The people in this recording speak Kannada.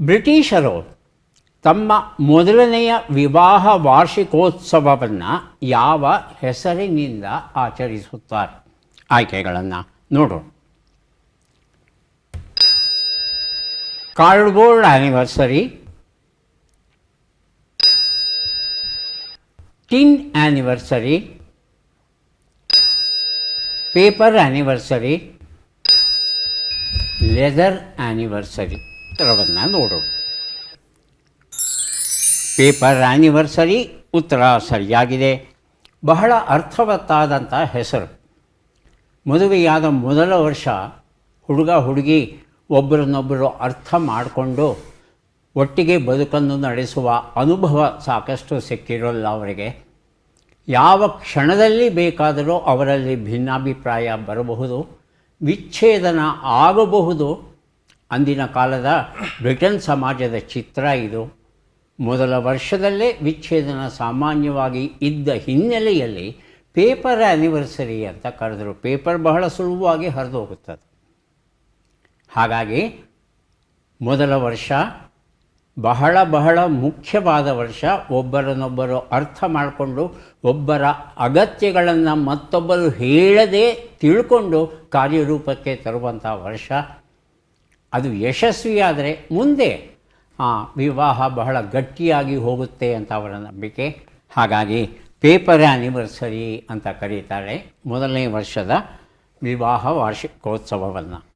ಬ್ರಿಟಿಷರು ತಮ್ಮ ಮೊದಲನೆಯ ವಿವಾಹ ವಾರ್ಷಿಕೋತ್ಸವವನ್ನು ಯಾವ ಹೆಸರಿನಿಂದ ಆಚರಿಸುತ್ತಾರೆ? ಆಯ್ಕೆಗಳನ್ನು ನೋಡೋಣ. Cardboard anniversary tin anniversary paper anniversary leather anniversary ಉತ್ತರವನ್ನು ನೋಡೋಣ ಪೇಪರ್ ಆ್ಯನಿವರ್ಸರಿ ಉತ್ತರ ಸರಿಯಾಗಿದೆ ಬಹಳ ಅರ್ಥವತ್ತಾದಂಥ ಹೆಸರು. ಮದುವೆಯಾದ ಮೊದಲ ವರ್ಷ ಹುಡುಗ ಹುಡುಗಿ ಒಬ್ಬರನ್ನೊಬ್ಬರು ಅರ್ಥ ಮಾಡಿಕೊಂಡು ಒಟ್ಟಿಗೆ ಬದುಕನ್ನು ನಡೆಸುವ ಅನುಭವ ಸಾಕಷ್ಟು ಸಿಕ್ಕಿರೋಲ್ಲ ಅವರಿಗೆ. ಯಾವ ಕ್ಷಣದಲ್ಲಿ ಬೇಕಾದರೂ ಅವರಲ್ಲಿ ಭಿನ್ನಾಭಿಪ್ರಾಯ ಬರಬಹುದು, ವಿಚ್ಛೇದನ ಆಗಬಹುದು ಅಂದಿನ ಕಾಲದ ಬ್ರಿಟನ್ ಸಮಾಜದ ಚಿತ್ರ ಇದು. ಮೊದಲ ವರ್ಷದಲ್ಲೇ ವಿಚ್ಛೇದನ ಸಾಮಾನ್ಯವಾಗಿ ಇದ್ದ ಹಿನ್ನೆಲೆಯಲ್ಲಿ ಪೇಪರ್ ಆ್ಯನಿವರ್ಸರಿ ಅಂತ ಕರೆದರು. ಪೇಪರ್ ಬಹಳ ಸುಲಭವಾಗಿ ಹರಿದು ಹೋಗುತ್ತದೆ ಹಾಗಾಗಿ ಮೊದಲ ವರ್ಷ ಬಹಳ ಬಹಳ ಮುಖ್ಯವಾದ ವರ್ಷ. ಒಬ್ಬರನ್ನೊಬ್ಬರು ಅರ್ಥ ಮಾಡಿಕೊಂಡು ಒಬ್ಬರ ಅಗತ್ಯಗಳನ್ನು ಮತ್ತೊಬ್ಬರು ಹೇಳದೆ ತಿಳ್ಕೊಂಡು ಕಾರ್ಯರೂಪಕ್ಕೆ ತರುವಂಥ ವರ್ಷ. ಅದು ಯಶಸ್ವಿಯಾದರೆ ಮುಂದೆ ಆ ವಿವಾಹ ಬಹಳ ಗಟ್ಟಿಯಾಗಿ ಹೋಗುತ್ತೆ ಅಂತ ಅವರ ನಂಬಿಕೆ. ಹಾಗಾಗಿ ಪೇಪರ್ ಆ್ಯನಿವರ್ಸರಿ ಅಂತ ಕರೀತಾರೆ. ಮೊದಲನೇ ವರ್ಷದ ವಿವಾಹ ವಾರ್ಷಿಕೋತ್ಸವವನ್ನು.